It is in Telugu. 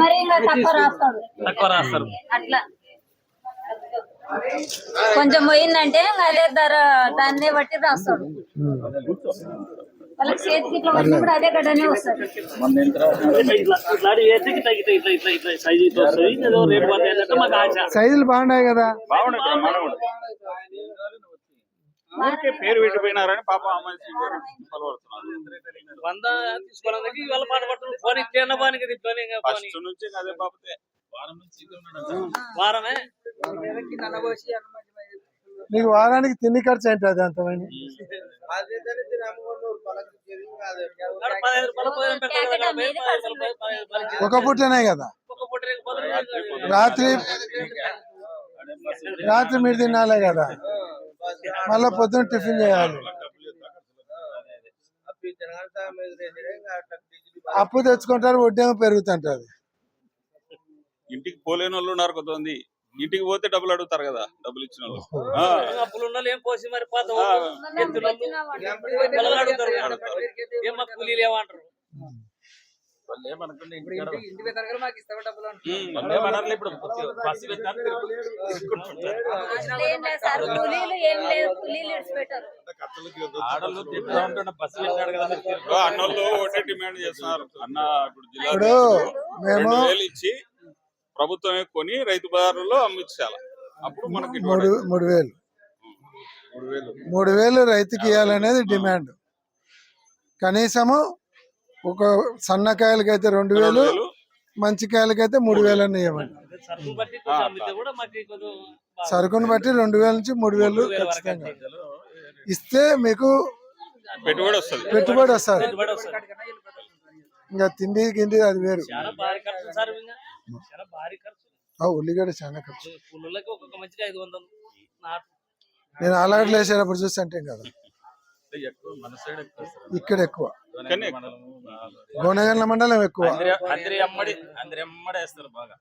మరి ఇంకా తక్కువ రాస్తాడు. తక్కువ రాస్తారు. అట్లా. కొంచెం పోయిందంటే ఇంకా అదే ధర దాన్నే బట్టి రాస్తాడు. వాళ్ళకి చేతికి ఇట్లా వచ్చినప్పుడు అదే గడ్డనే వస్తుంది సైజులు బాగున్నాయి కదా. ఊరికే పేరు పెట్టిపోయినారని పాప వంద తీసుకోవడానికి ఇవాళ పాట పడుతుంది. ఫోన్ ఫస్ట్ నుంచి అదే పాపతే. వారమే? నీకు వారానికి తిండి ఖర్చు ఏంటి రూపాయలు ఇచ్చి ఒక పూటనే కదా? రాత్రి రాత్రి మీరు తినాలే కదా? మళ్ళా పొద్దున్న టిఫిన్ చేయాలి. అప్పు తెచ్చుకుంటారు వడ్డేమో పెరుగుతుంటది. ఇంటికి పోలేని వాళ్ళు ఉన్నారు కొంతమంది. ఇంటికి పోతే డబ్బులు అడుగుతారు కదా డబ్బులు ఇచ్చిన వాళ్ళు. అన్నోళ్ళు ఒకటే డిమాండ్ చేస్తున్నారు. అన్న ఇప్పుడు జిల్లా మేము రెండు వేలు ఇచ్చి ప్రభుత్వమే కొని రైతు బజార్లో అమ్మించాలి అప్పుడు మనకి మూడు మూడు వేలు. మూడు వేలు. మూడు వేలు రైతుకి ఇవ్వాలనేది డిమాండ్. కనీసము ఒక సన్నకాయలకైతే రెండు వేలు మంచి కాయలకైతే మూడు వేలు. అని ఇవ్వండి సరుకును బట్టి రెండు వేల నుంచి మూడు వేలు ఖచ్చితంగా. అయితే. ఇస్తే మీకు పెట్టుబడి వస్తుంది. పెట్టుబడి వస్తుంది. పెట్టుబడి వస్తుంది. ఇంకా తిండి గిండి అది వేరు. చాలా భారీ ఖర్చు సార్ ఇంకా. చాలా భారీ ఖర్చు. ఆ ఉల్లిగడ్డ చాలా ఖర్చు. నేను అలాగట్లు వేసేటప్పుడు చూస్తుంటే కదా. ఇక్కడ ఎక్కువ. గోనగండ్ల మండలం ఎక్కువ. అందరి అమ్మడి అందరి అమ్మడి వేస్తారు బాగా.